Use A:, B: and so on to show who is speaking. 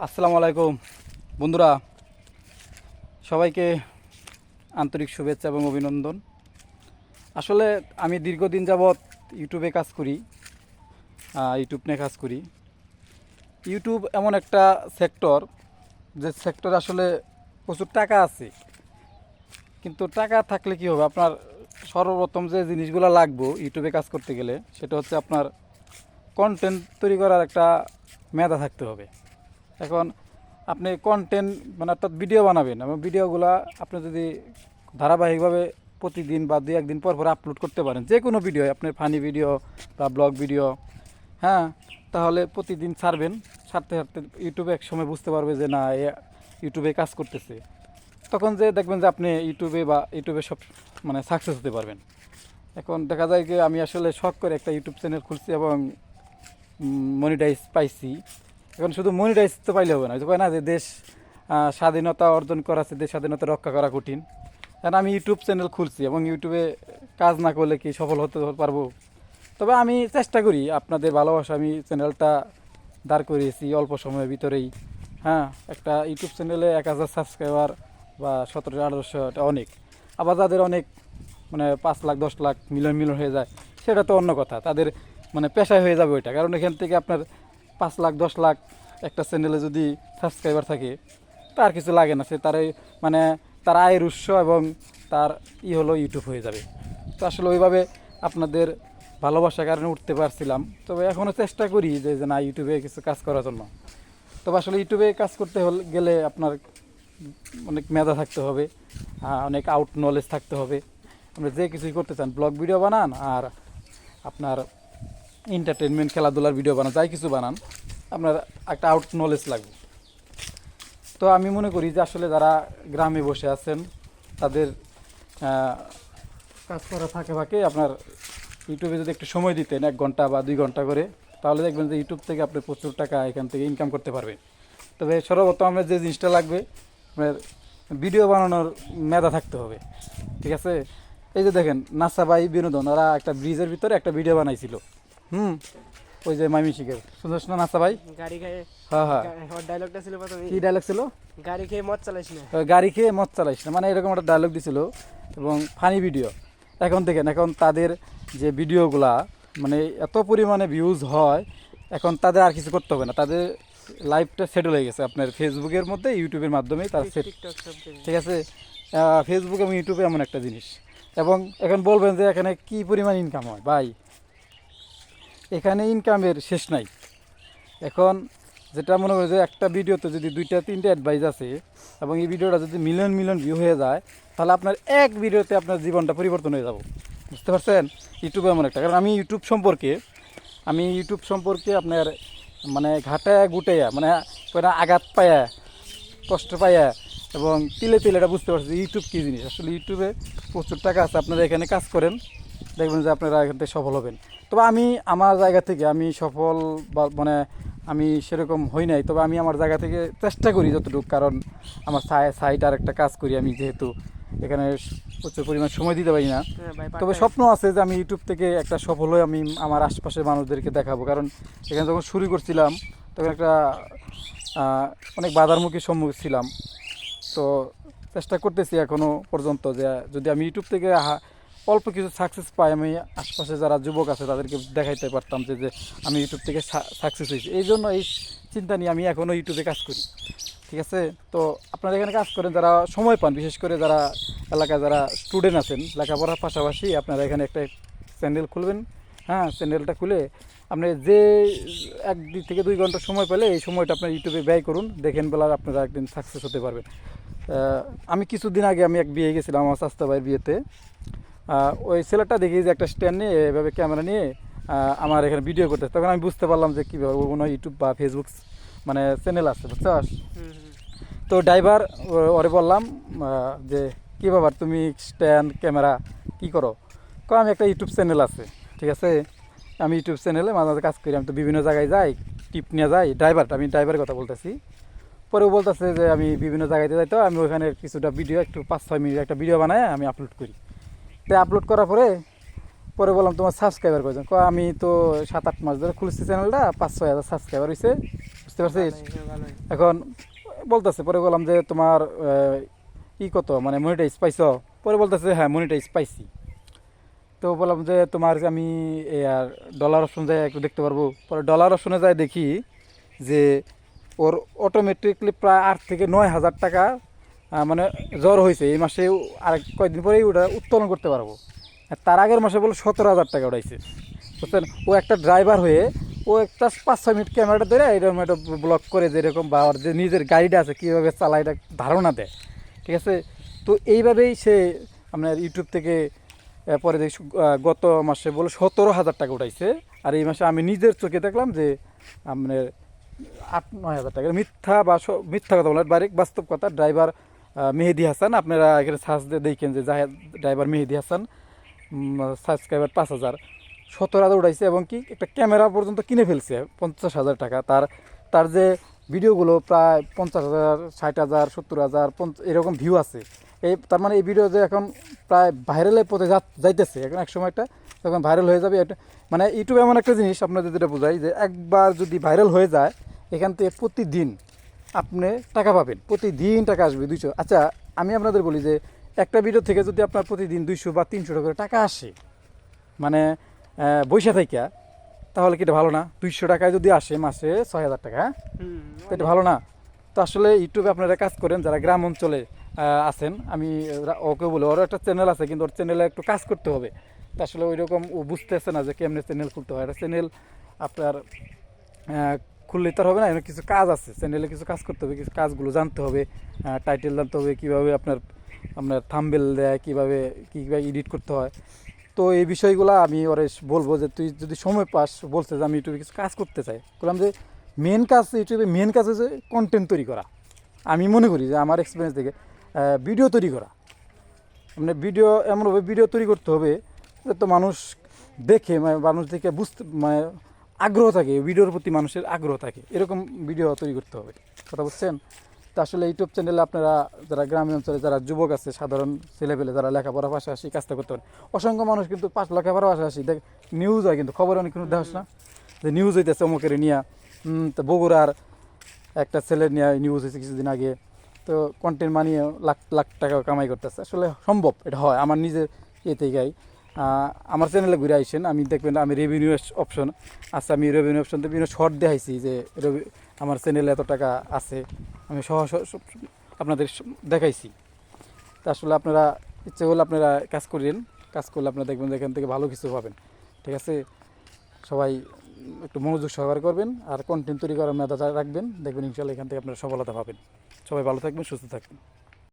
A: আসসালামু আলাইকুম। বন্ধুরা, সবাইকে আন্তরিক শুভেচ্ছা এবং অভিনন্দন। আসলে আমি দীর্ঘদিন যাবৎ ইউটিউবে কাজ করি ইউটিউব নিয়ে কাজ করি। ইউটিউব এমন একটা সেক্টর, যে সেক্টর আসলে প্রচুর টাকা আছে। কিন্তু টাকা থাকলে কি হবে? আপনার সর্বপ্রথম যে জিনিসগুলো লাগবে ইউটিউবে কাজ করতে গেলে, সেটা হচ্ছে আপনার কন্টেন্ট তৈরি করার একটা মেধা থাকতে হবে। এখন আপনি কন্টেন্ট মানে অর্থাৎ ভিডিও বানাবেন এবং ভিডিওগুলো আপনি যদি ধারাবাহিকভাবে প্রতিদিন বা দুই একদিন পর পর আপলোড করতে পারেন যে কোনো ভিডিও আপনার ফানি ভিডিও বা ব্লগ ভিডিও হ্যাঁ? তাহলে প্রতিদিন ছাড়বেন, ছাড়তে ছাড়তে ইউটিউবে এক সময় বুঝতে পারবে যে না, এ ইউটিউবে কাজ করতেছে। তখন যে দেখবেন যে আপনি ইউটিউবে বা ইউটিউবে সব মানে সাকসেস হতে পারবেন। এখন দেখা যায় যে আমি আসলে শখ করে একটা ইউটিউব চ্যানেল খুলছি এবং মনিটাইজ পাইছি। এখন শুধু মনিটাইজ তো পাইলে হবে না। কয় না যে দেশ স্বাধীনতা অর্জন করা আছে, দেশ স্বাধীনতা রক্ষা করা কঠিন। কারণ আমি ইউটিউব চ্যানেল খুলছি এবং ইউটিউবে কাজ না করলে কি সফল হতে পারব? তবে আমি চেষ্টা করি আপনাদের ভালোবাসা, আমি চ্যানেলটা দাঁড় করিয়েছি অল্প সময়ের ভিতরেই। হ্যাঁ একটা ইউটিউব চ্যানেলে এক হাজার সাবস্ক্রাইবার বা সতেরো, আঠারোশো এটা অনেক। আবার যাদের অনেক মানে পাঁচ লাখ, দশ লাখ, মিলিয়ন মিলিয়ন হয়ে যায়, সেটা তো অন্য কথা। তাদের মানে পেশায় হয়ে যাবে ওইটা। কারণ এখান থেকে আপনার পাঁচ লাখ, দশ লাখ একটা চ্যানেলে যদি সাবস্ক্রাইবার থাকে, তার কিছু লাগে না, সে তার মানে তার আয়ের উৎস এবং তার ই হলো ইউটিউব হয়ে যাবে। তো আসলে ওইভাবে আপনাদের ভালোবাসার কারণে উঠতে পারছিলাম। তবে এখনও চেষ্টা করি যে না ইউটিউবে কিছু কাজ করার জন্য। তবে আসলে ইউটিউবে কাজ করতে হলে, গেলে আপনার অনেক মেধা থাকতে হবে অনেক আউট নলেজ থাকতে হবে। আপনি যে কিছুই করতে চান ব্লগ ভিডিও বানান আর আপনার এন্টারটেনমেন্ট খেলাধুলার ভিডিও বানান, যাই কিছু বানান, আপনার একটা আউট নলেজ লাগবে। তো আমি মনে করি যে আসলে যারা গ্রামে বসে আছেন, তাদের কাজ করা ফাঁকে ফাঁকে আপনার ইউটিউবে যদি একটু সময় দিতেন, এক ঘণ্টা বা দুই ঘণ্টা করে, তাহলে দেখবেন যে ইউটিউব থেকে আপনি প্রচুর টাকা এখান থেকে ইনকাম করতে পারবেন। তবে সর্বপ্রথম আপনার যে জিনিসটা লাগবে, আপনার ভিডিও বানানোর মেধা থাকতে হবে। ঠিক আছে? এই যে দেখেন, নাসা ভাই বিনোদন, ওরা একটা ব্রিজের ভিতরে একটা ভিডিও বানাইছিল। হুম। ওই যে মাইমিশিকের শুনছিস না নাসা ভাই?
B: গাড়ি খেয়ে
A: হ্যাঁ হ্যাঁ।
B: ডায়লগটা ছিল প্রথমে
A: কি ডায়লগ ছিল?
B: গাড়ি খেয়ে মদ চালাইস না।
A: গাড়ি খেয়ে মদ চালাইস না। মানে এরকম একটা ডায়লগ দিছিল এবং ফানি ভিডিও এখন দেখেন এখন তাদের যে ভিডিওগুলা মানে এত পরিমাণে ভিউজ হয় এখন তাদের আর কিছু করতে হবে না। তাদের লাইফটা সেটেল হয়ে গেছে। আপনার ফেসবুকের মধ্যে ইউটিউবের মাধ্যমেই তার সেট। ঠিক আছে? ফেসবুক এবং ইউটিউবে এমন একটা জিনিস। এবং এখন বলবেন যে এখানে কি পরিমাণ ইনকাম হয়? ভাই এখানে ইনকামের শেষ নাই। এখন যেটা মনে করি যে একটা ভিডিওতে যদি দুইটা, তিনটা অ্যাডভাইস আছে এবং এই ভিডিওটা যদি মিলিয়ন মিলিয়ন ভিউ হয়ে যায়, তাহলে আপনার এক ভিডিওতে আপনার জীবনটা পরিবর্তন হয়ে যাব। বুঝতে পারছেন? ইউটিউবে এমন একটা। কারণ আমি ইউটিউব সম্পর্কে, আমি ইউটিউব সম্পর্কে আপনার মানে ঘাটায় গুটাইয়া মানে কয়টা আঘাত পায়া, কষ্ট পায়া এবং তিলে তিলে এটা বুঝতে পারছি ইউটিউব কী জিনিস। আসলে ইউটিউবে প্রচুর টাকা আছে। আপনারা এখানে কাজ করেন। দেখবেন যে আপনারা এখান থেকে সফল হবেন। তবে আমি আমার জায়গা থেকে আমি সফল বা মানে আমি সেরকম হই নাই তবে আমি আমার জায়গা থেকে চেষ্টা করি যতটুকু কারণ আমার সাইট আর একটা কাজ করি আমি যেহেতু এখানে প্রচুর পরিমাণ সময় দিতে পারি না।
B: হ্যাঁ
A: তবে স্বপ্ন আছে যে আমি ইউটিউব থেকে একটা সফল হয়ে আমি আমার আশপাশের মানুষদেরকে দেখাবো কারণ এখানে যখন শুরু করছিলাম তখন একটা অনেক বাধার মুখে সম্মুখীন ছিলাম। তো চেষ্টা করতেছি এখনও পর্যন্ত যে যদি আমি ইউটিউব থেকে অল্প কিছু সাকসেস পাই আমি। আশপাশে যারা যুবক আছে, তাদেরকে দেখাইতে পারতাম যে যে আমি ইউটিউব থেকে সাকসেস হয়েছি। এই জন্য এই চিন্তা নিয়ে আমি এখনও ইউটিউবে কাজ করি। ঠিক আছে? তো আপনারা এখানে কাজ করেন, যারা সময় পান, বিশেষ করে যারা এলাকায় যারা স্টুডেন্ট আছেন, লেখাপড়ার পাশাপাশি আপনারা এখানে একটা চ্যানেল খুলবেন। হ্যাঁ চ্যানেলটা খুলে আপনি যে এক দুই থেকে দুই ঘণ্টা সময় পেলে এই সময়টা আপনার ইউটিউবে ব্যয় করুন। দেখেন বেলা আপনারা একদিন সাকসেস হতে পারবেন। আমি কিছুদিন আগে আমি এক বিয়ে গেছিলাম আমার স্বাস্থ্য ভাইয়ের বিয়েতে। ওই ছেলেটা দেখি যে একটা স্ট্যান্ড নিয়ে এভাবে ক্যামেরা নিয়ে আমার এখানে ভিডিও করতে তখন আমি বুঝতে পারলাম যে কীভাবে ওর কোনো ইউটিউব বা ফেসবুক মানে চ্যানেল আছে বুঝছস। তো ড্রাইভার ওরে বললাম যে কী ব্যাপার তুমি স্ট্যান্ড ক্যামেরা কি করো? কো আমি একটা ইউটিউব চ্যানেল আছে ঠিক আছে? আমি ইউটিউব চ্যানেলে মাঝে মাঝে কাজ করি আমি তো বিভিন্ন জায়গায় যাই টিপ নিয়ে যাই ড্রাইভারটা আমি ড্রাইভারের কথা বলতেছি। পরে ও বলতেছে যে আমি বিভিন্ন জায়গাতে যাই তো আমি ওখানে কিছুটা ভিডিও একটু পাঁচ ছয় মিনিট একটা ভিডিও বানায় আমি আপলোড করি। তো আপলোড করার পরে পরে বললাম তোমার সাবস্ক্রাইবার কয়জন? কয় আমি তো সাত আট মাস ধরে খুলছি চ্যানেলটা পাঁচ ছয় হাজার সাবস্ক্রাইবার হয়েছে বুঝতে পারছিস। এখন বলতেছে পরে বললাম যে তোমার ই কত? মানে মনিটাইজ পাইছো? পরে বলতেছে হ্যাঁ মনিটাইজ পাইছি। তো বললাম যে তোমার আমি আর ডলার অপশন যায় একটু দেখতে পারব। পরে ডলার অপশনে যায় দেখি যে ওর অটোমেটিকলি প্রায় আট থেকে নয় হাজার টাকা মানে জ্বর হয়েছে, এই মাসে আর কয়েকদিন পরেই ওটা উত্তোলন করতে পারব। তার আগের মাসে বলে সতেরো হাজার টাকা উঠাইছে। বুঝছেন? ও একটা ড্রাইভার হয়ে, ও একটা পাঁচ ছয় মিনিট ক্যামেরাটা ধরে এরকম একটা ব্লক করে যেরকম বা ওর যে নিজের গাড়িটা আছে, কীভাবে চালায় এটা ধারণা দেয়। ঠিক আছে? তো এইভাবেই সে আপনার ইউটিউব থেকে পরে দেখি গত মাসে বলে সতেরো হাজার টাকা উঠাইছে। আর এই মাসে আমি নিজের চোখে দেখলাম যে আপনার আট নয় হাজার টাকা। মিথ্যা বা মিথ্যা কথা বলার বারিক বাস্তব কথা ড্রাইভার মেহেদি হাসান, আপনারা এখানে সার্চ দিয়ে দেখেন যে ড্রাইভার মেহেদি হাসান সাবস্ক্রাইবার পাঁচ হাজার। সতেরো হাজার উঠাইছে এবং কি একটা ক্যামেরা পর্যন্ত কিনে ফেলছে, পঞ্চাশ হাজার টাকা। তার তার যে ভিডিওগুলো প্রায় পঞ্চাশ হাজার, ষাট হাজার, সত্তর হাজার এরকম ভিউ আছে। এই, তার মানে এই ভিডিও যে এখন প্রায় ভাইরালের পথে যাইতেছে। এখন এক সময় একটা তখন ভাইরাল হয়ে যাবে মানে ইউটিউব এমন একটা জিনিস, আপনাদের যেটা বোঝাই, যে একবার যদি ভাইরাল হয়ে যায়, এখান থেকে প্রতিদিন আপনি টাকা পাবেন। প্রতিদিন টাকা আসবে দুইশো। আচ্ছা আমি আপনাদের বলি যে একটা ভিডিও থেকে যদি আপনার প্রতিদিন দুইশো বা তিনশো টাকা করে টাকা আসে মানে বৈশা থাইকা তাহলে কি এটা ভালো না? দুইশো টাকায় যদি আসে মাসে ছয় হাজার টাকা তো এটা ভালো না? তো আসলে ইউটিউবে আপনারা কাজ করেন যারা গ্রাম অঞ্চলে আছেন আমি ওকে বলে ওর একটা চ্যানেল আছে কিন্তু ওর চ্যানেলে একটু কাজ করতে হবে। তো আসলে ওই রকম ও বুঝতেছে না যে কেমনে চ্যানেল খুলতে হয়। একটা চ্যানেল আপনার খুললে তো হবে না এর কিছু কাজ আছে চ্যানেলে কিছু কাজ করতে হবে, কিছু কাজগুলো জানতে হবে টাইটেল জানতে হবে, কীভাবে আপনার আপনার থাম্বেল দেয়, কীভাবে কীভাবে এডিট করতে হয়। তো এই বিষয়গুলো আমি ওরে বলব যে, তুই যদি সময় পাস, বলছে যে আমি ইউটিউবে কিছু কাজ করতে চাই। বললাম যে মেন কাজ ইউটিউবে মেন কাজ হচ্ছে কন্টেন্ট তৈরি করা। আমি মনে করি যে, আমার এক্সপিরিয়েন্স থেকে ভিডিও তৈরি করা। মানে ভিডিও এমনভাবে ভিডিও তৈরি করতে হবে, যাতে মানুষ দেখে মানে মানুষ দেখে বুঝতে মানে আগ্রহ থাকে ভিডিওর প্রতি মানুষের আগ্রহ থাকে। এরকম ভিডিও তৈরি করতে হবে। কথা বুঝছেন? তো আসলে ইউটিউব চ্যানেলে আপনারা যারা গ্রামীণ অঞ্চলে যারা যুবক আছে সাধারণ ছেলেপেলে যারা লেখাপড়ার পাশাপাশি কাজটা করতে পারে অসংখ্য মানুষ কিন্তু পাঁচ লেখাপড়ার পাশাপাশি দেখ নিউজ হয় কিন্তু খবর অনেক কিন্তু দেখাস না? যে নিউজ হইতেছে অমুকের নিয়া তো বগুড়ার একটা ছেলে নিয়ে নিউজ হয়েছে কিছুদিন আগে তো কন্টেন্ট মানিয়ে লাখ লাখ টাকা কামাই করতেছে। আসলে সম্ভব এটা হয় আমার নিজের থেকেই আহ, আমার চ্যানেলে ঘুরে আইসেন, আমি দেখবেন আমি রেভিনিউ অপশন আছে, আমি রেভিনিউ অপশন বিভিন্ন শর্ট দেখাইছি যে আমার চ্যানেলে এত টাকা আছে, আমি সহ আপনাদের দেখাইছি। তা আসলে আপনারা ইচ্ছে করলে আপনারা কাজ করেন, কাজ করলে আপনারা দেখবেন এখান থেকে ভালো কিছু পাবেন। ঠিক আছে? সবাই একটু মনোযোগ সহকারে করবেন আর কন্টেন্ট তৈরি করার মেধা রাখবেন, দেখবেন ইনশাল্লাহ এখান থেকে আপনারা সফলতা পাবেন। সবাই ভালো থাকবেন, সুস্থ থাকবেন।